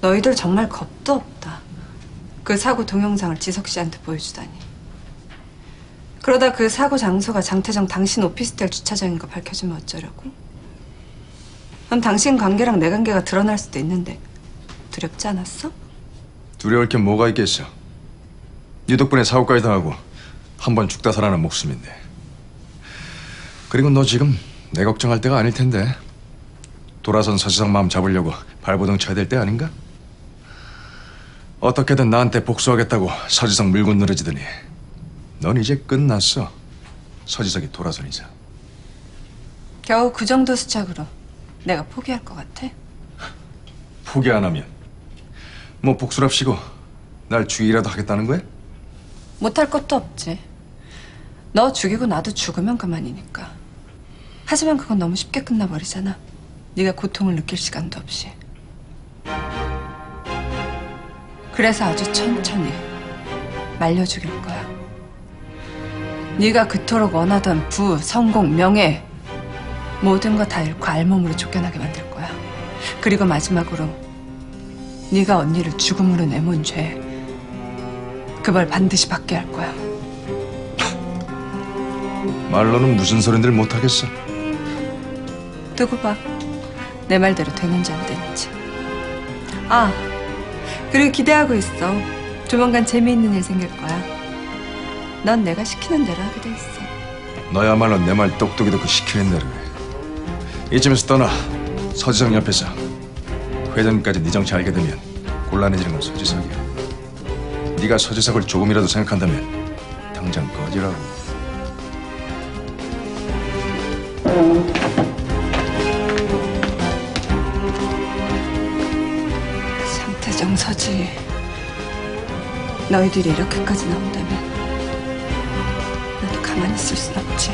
너희들 정말 겁도 없다. 그 사고 동영상을 지석 씨한테 보여주다니. 그러다 그 사고 장소가 장태정 당신 오피스텔 주차장인 거 밝혀지면 어쩌려고? 그럼 당신 관계랑 내 관계가 드러날 수도 있는데 두렵지 않았어? 두려울 게 뭐가 있겠어. 네 덕분에 사고까지 당하고 한 번 죽다 살아난 목숨인데. 그리고 너 지금 내 걱정할 때가 아닐 텐데. 돌아선 서지상 마음 잡으려고 발버둥 쳐야 될 때 아닌가? 어떻게든 나한테 복수하겠다고 서지석 물고 늘어지더니 넌 이제 끝났어. 서지석이 돌아선 이상. 겨우 그 정도 수작으로 내가 포기할 것 같아? 포기 안 하면 뭐 복수랍시고 날 죽이기라도 하겠다는 거야? 못할 것도 없지. 너 죽이고 나도 죽으면 그만이니까. 하지만 그건 너무 쉽게 끝나버리잖아. 네가 고통을 느낄 시간도 없이. 그래서 아주 천천히 말려 죽일 거야. 네가 그토록 원하던 부, 성공, 명예 모든 거 다 잃고 알몸으로 쫓겨나게 만들 거야. 그리고 마지막으로 네가 언니를 죽음으로 내몬 죄. 그 벌 반드시 받게 할 거야. 말로는 무슨 소린들 못하겠어. 두고 봐. 내 말대로 되는지 안 되는지. 아, 그리고 기대하고 있어. 조만간 재미있는 일 생길 거야. 넌 내가 시키는 대로 하게 돼 있어. 너야말로 내 말 똑똑히 듣고 시키는 대로 해. 이쯤에서 떠나 서지성 옆에서 회장까지 네 정체 알게 되면 곤란해지는 건 서지석이야. 네가 서지석을 조금이라도 생각한다면 당장 꺼지라고. 상태정 서지. 너희들이 이렇게까지 나온다면 나도 가만히 있을 순 없지.